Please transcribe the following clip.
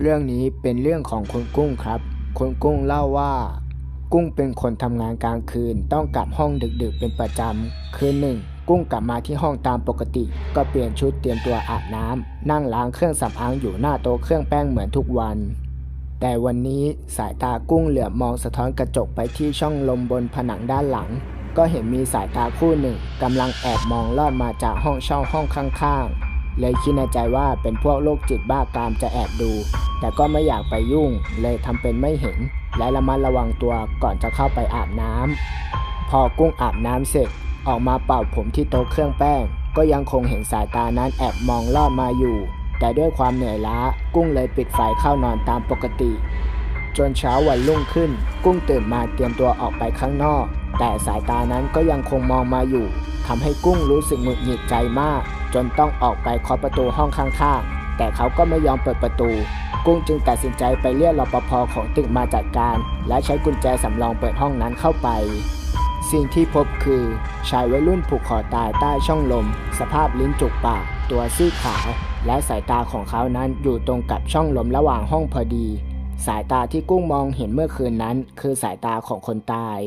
เรื่องนี้เป็นเรื่องของคุณกุ้งครับ คุณกุ้งเล่าว่า กุ้งเป็นคนทำงานกลางคืน ต้องกลับห้องดึกๆเป็นประจำ คืนหนึ่ง กุ้งกลับมาที่ห้องตามปกติ ก็เปลี่ยนชุดเตรียมตัวอาบน้ำนั่งล้างเครื่องสำอางอยู่หน้าโต๊ะเครื่องแป้งเหมือนทุกวัน แต่วันนี้สายตากุ้งเหลือบมองสะท้อนกระจกไปที่ช่องลมบนผนังด้านหลัง ก็เห็นมีสายตาคู่หนึ่งกำลังแอบมองลอดมาจากห้องเช่าห้องข้างๆ เลยคิดในใจว่าเป็นพวกโรคจิตบ้ากามจะแอบดู แต่ก็ไม่อยากไปยุ่ง เลยทำเป็นไม่เห็น และระมัดระวังตัวก่อนจะเข้าไปอาบน้ำพอกุ้งอาบน้ำเสร็จ ออกมาเป่าผมที่โต๊ะเครื่องแป้ง ก็ยังคงเห็นสายตานั้นแอบมองลอดมาอยู่ แต่ด้วยความเหนื่อยล้า กุ้งเลยปิดไฟเข้านอนตามปกติ จนเช้าวันรุ่งขึ้น กุ้งตื่นมาเตรียมตัวออกไปข้างนอก แต่สายตานั้นก็ยังคงมองมาอยู่ทำให้กุ้งรู้สึกหงุดหงิดใจมาก จนต้องออกไปเคาะประตูห้องข้างๆ แต่เขาก็ไม่ยอมเปิดประตู กุ้งจึงตัดสินใจไปเรียกรปภของตึกมาจัดการ และใช้กุญแจสำรองเปิดห้องนั้นเข้าไป สิ่งที่พบคือ ชายวัยรุ่นผูกคอตายใต้ช่องลม สภาพลิ้นจุกปาก ตัวซีดขาว และสายตาของเขานั้นอยู่ตรงกับช่องลมระหว่างห้องพอดี สายตาที่กุ้งมองเห็นเมื่อคืนนั้น คือสายตาของคนตาย